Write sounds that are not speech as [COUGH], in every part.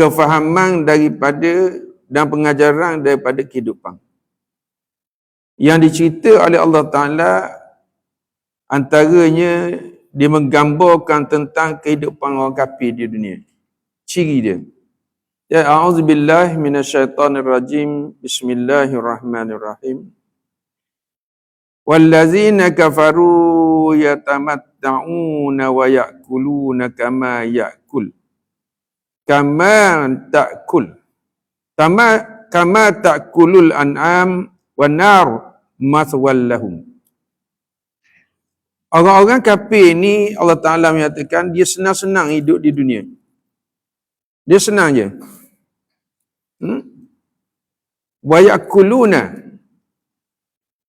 kefahaman daripada dan pengajaran daripada kehidupan. Yang dicerita oleh Allah Ta'ala antaranya dia menggambarkan tentang kehidupan orang kafir di dunia. Ciri dia. Ya a'udzubillah minasyaitonirrajim. Bismillahirrahmanirrahim. Wallazina kafaru yatamatta'una wa ya'kuluna kama ya'kul. Kama ta'kul. Kama kama ta'kulul an'am wan nar mathwal lahum. Orang-orang kafir ni Allah Ta'ala menyatakan dia senang-senang hidup di dunia. Dia senang je. Hmm? Wayakuluna.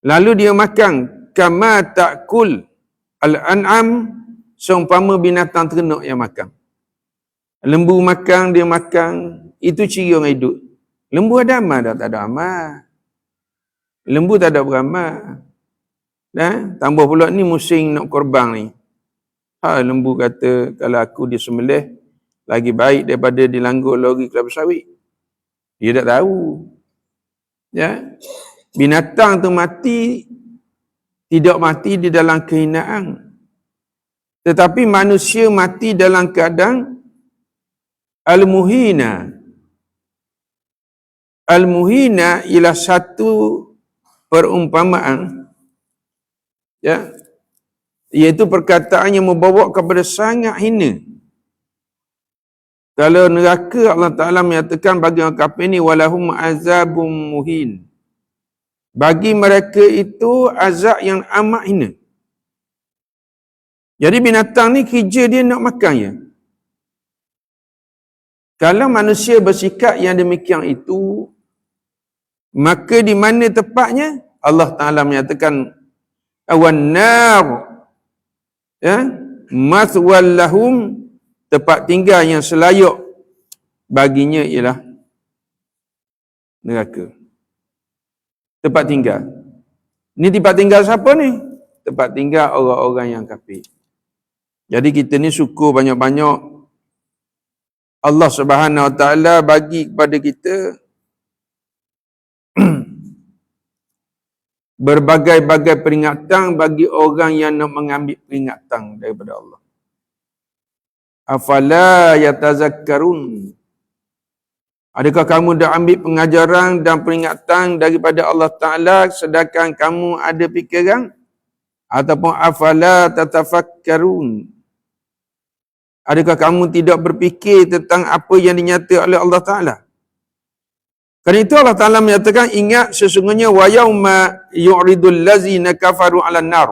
Lalu dia makan kama ta'kul al-an'am seumpama binatang ternak yang makan. Lembu makan, dia makan. Itu ciri orang hidup. Lembu ada amal tak? Ada amal. Lembu tak ada beramal. Dan tambah pula ni musim nak korban ni. Ha, lembu kata kalau aku disembelih lagi baik daripada dilanggur lori kelapa sawit. Dia tak tahu. Ya. Binatang tu mati tidak mati di dalam kehinaan. Tetapi manusia mati dalam keadaan al-muhina. Al-muhina ialah satu perumpamaan ya iaitu perkataan yang membawa kepada sangat hina. Kalau neraka Allah Taala menyatakan bagi orang kafir ni walahum azabum muhin. Bagi mereka itu azab yang amat hina. Jadi binatang ni kerja dia nak makan ya kalau manusia bersikap yang demikian itu maka di mana tepatnya? Allah Taala menyatakan awan nar ya maswal lahum tempat tinggal yang selayak baginya ialah neraka. Tempat tinggal. Ni tempat tinggal siapa ni? Tempat tinggal orang-orang yang kafir. Jadi kita ni syukur banyak-banyak Allah Subhanahu Wa Taala bagi kepada kita [CLEARS THROAT] berbagai-bagai peringatan bagi orang yang nak mengambil peringatan daripada Allah. Afala yatazakkarun. Adakah kamu dah ambil pengajaran dan peringatan daripada Allah Ta'ala sedangkan kamu ada fikiran? Ataupun afala tatafakkarun. Adakah kamu tidak berfikir tentang apa yang dinyata oleh Allah Ta'ala? Karena itu Allah Ta'ala menyatakan ingat sesungguhnya yauma yu'ridul lazina kafaru 'alan nar.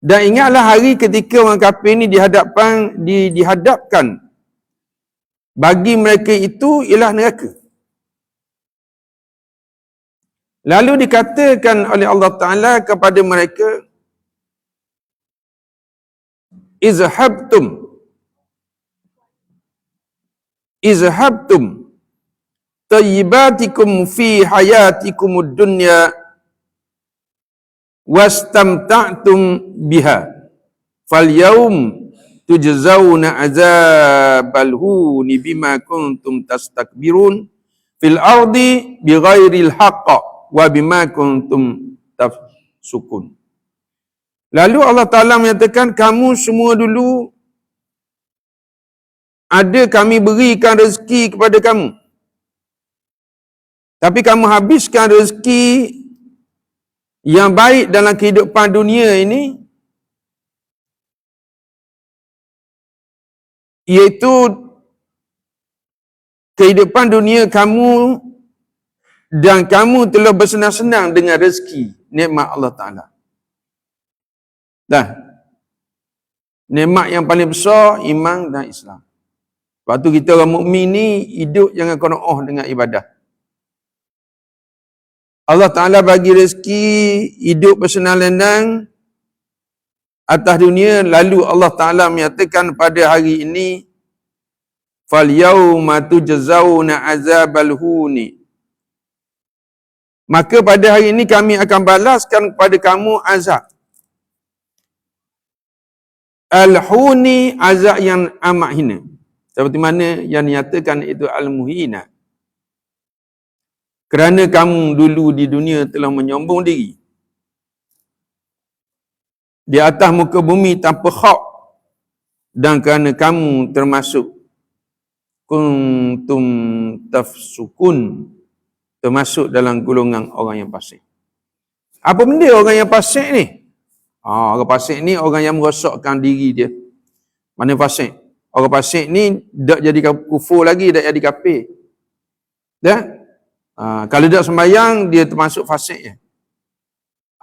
Dan ingatlah hari ketika orang kafir ini dihadapkan di, dihadapkan bagi mereka itu ialah neraka. Lalu dikatakan oleh Allah Ta'ala kepada mereka izhabtum izhabtum tayyibatikum fi hayatikum dunya wastamta'tum biha fal yaum tujzauna azabal huni bima kuntum tastakbirun fil ardi bighairil haqq wa bima kuntum tafsukun Lalu Allah Ta'ala menyatakan kamu semua dulu ada kami berikan rezeki kepada kamu. Tapi kamu habiskan rezeki yang baik dalam kehidupan dunia ini iaitu kehidupan dunia kamu dan kamu telah bersenang-senang dengan rezeki nikmat Allah Taala. Dah. Nikmat yang paling besar iman dan Islam. Sebab tu kita orang mukmin ni hidup jangan qanaah dengan ibadah. Allah Ta'ala bagi rezeki hidup bersenang lenang atas dunia lalu Allah Ta'ala menyatakan pada hari ini fal yauma tujzauna azabal huni maka pada hari ini kami akan balaskan kepada kamu azab al huni azab yang amat hina Seperti mana yang dinyatakan itu al-muhina. Kerana kamu dulu di dunia telah menyombong diri. Di atas muka bumi tanpa hak. Dan kerana kamu termasuk kuntum tafsukun termasuk dalam golongan orang yang fasik. Apa benda orang yang fasik ni? Ha, orang fasik ni orang yang merosakkan diri dia. Mana fasik? Orang fasik ni tak jadi kufur lagi, tak jadi kafir. Ya? Ha, kalau tak sembahyang, dia termasuk fasik ya.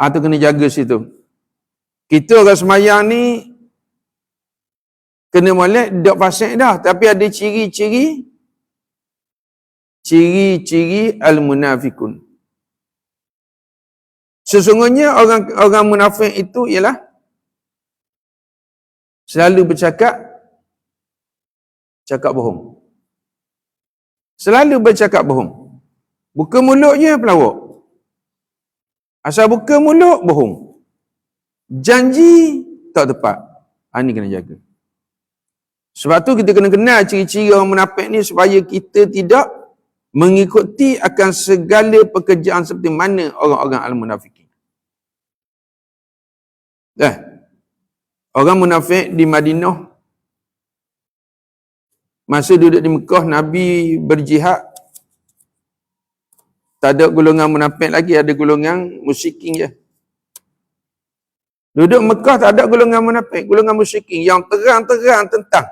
Ha, tu kena jaga situ. Kita orang sembahyang ni, kena molek, tak fasik dah. Tapi ada ciri-ciri, ciri-ciri al-munafikun. Sesungguhnya orang orang munafik itu ialah selalu bercakap cakap bohong. Selalu bercakap bohong. Buka mulutnya pelawak. Asal buka mulut, bohong. Janji, tak tepat. Ha, ini kena jaga. Sebab tu kita kena kenal ciri-ciri orang munafik ni supaya kita tidak mengikuti akan segala pekerjaan seperti mana orang-orang al-munafikin. Dah. Orang munafik di Madinah masa duduk di Mekah Nabi berjihad tak ada golongan munafik lagi, ada golongan musyrikin je. Duduk Mekah tak ada golongan munafik, golongan musyrikin yang terang-terang tentang.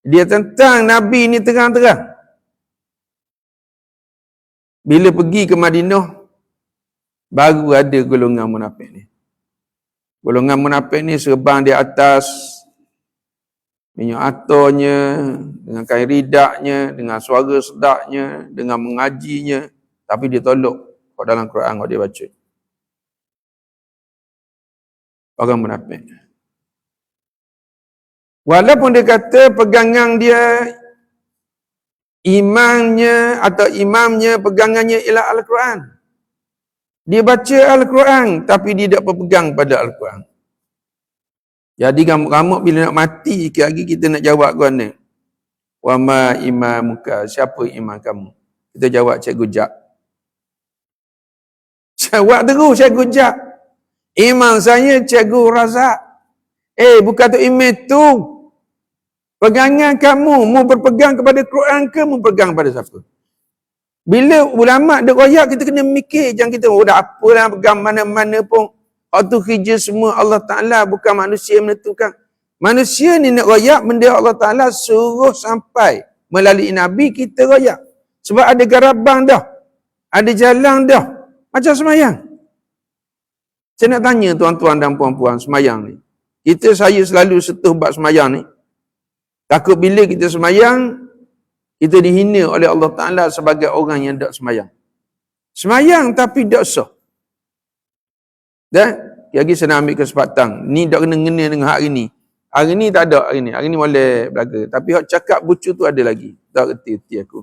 Dia tentang Nabi ni terang-terang. Bila pergi ke Madinah, baru ada golongan munafik ni. Golongan munafik ni serbang di atas minyak atornya, dengan kain ridaknya, dengan suara sedaknya, dengan mengajinya, tapi dia tolak kat dalam Quran kalau dia baca. Orang munafik. Walaupun dia kata pegangan dia imannya atau imamnya pegangannya ialah Al-Quran. Dia baca Al-Quran tapi dia tak berpegang pada Al-Quran. Jadi kamu-kamu bila nak mati sikit lagi kita nak jawab kau ni. Wa ma imamuka? Siapa imam kamu? Kita jawab Cikgu Jak. Jawab terus cikgu Jak. Imam saya cikgu Razak. Eh, bukan tu imam tu. Pegangan kamu, mau berpegang kepada Quran ke, mau berpegang pada siapa? Bila ulama ada royak, kita kena mikir. Jangan kita, oh dah apalah pegang mana-mana pun. Waktu kerja semua Allah Ta'ala bukan manusia yang menentukan. Manusia ni nak royak, benda Allah Ta'ala suruh sampai. Melalui Nabi, kita royak. Sebab ada garabang dah. Ada jalan dah. Macam semayang. Saya nak tanya tuan-tuan dan puan-puan semayang ni. Kita saya selalu setuh buat semayang ni. Takut bila kita semayang, kita dihina oleh Allah Ta'ala sebagai orang yang tak semayang. Semayang tapi tak sah. Dan, lagi saya nak ambil kesempatan. Ni tak kena ngena dengan hari ni. Hari ni tak ada hari ni. Hari ni boleh belaga. Tapi hak cakap bucu tu ada lagi. Tak kerti aku.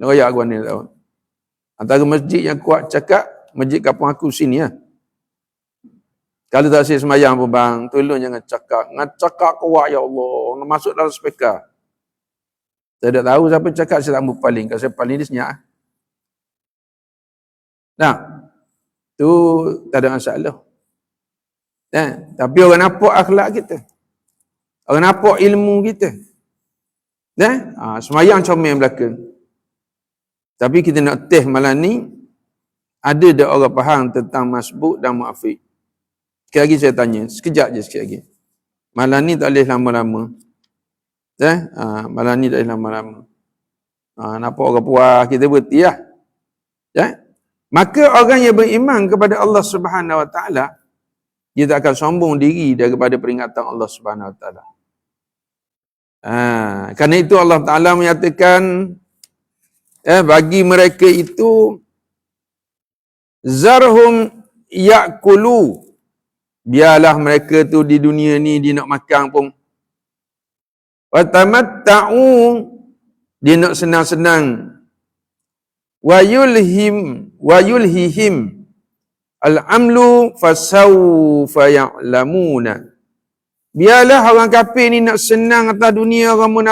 Nak raya aku mana tahu. Antara masjid yang kuat cakap, masjid kampung aku sini ya. Kalau tak saya semayang pun bang, tolong jangan cakap. Ngan cakap kuat ya Allah. Masuk dalam speaker. Saya tak tahu siapa cakap saya tak mau paling. Kalau saya paling dia senyap. Nah, tu tak ada masalah. Eh, tapi orang nampak akhlak kita. Orang nampak ilmu kita. Eh, ha, semayang comel belakang. Tapi kita nak teh malam ni, ada tak orang faham tentang masbuk dan mu'afik? Sekali lagi saya tanya, sekejap je sekejap lagi. Malam ni tak boleh lama-lama. Eh? Ha, malam ni tak boleh lama-lama. Ha, nampak orang puas, kita berhenti lah. Eh? Maka orang yang beriman kepada Allah Subhanahu Wa Taala dia tak akan sombong diri daripada peringatan Allah Subhanahu Wa Taala. Ha, kerana itu Allah Taala menyatakan eh, bagi mereka itu zarhum yakulu biarlah mereka tu di dunia ni dia nak makan pun. Watamatta'u dia nak senang-senang. Wa yulhim wa yulhihim al-amlu fasawfa ya'lamuna. Biarlah orang kafir ni nak senang atas dunia orang munafik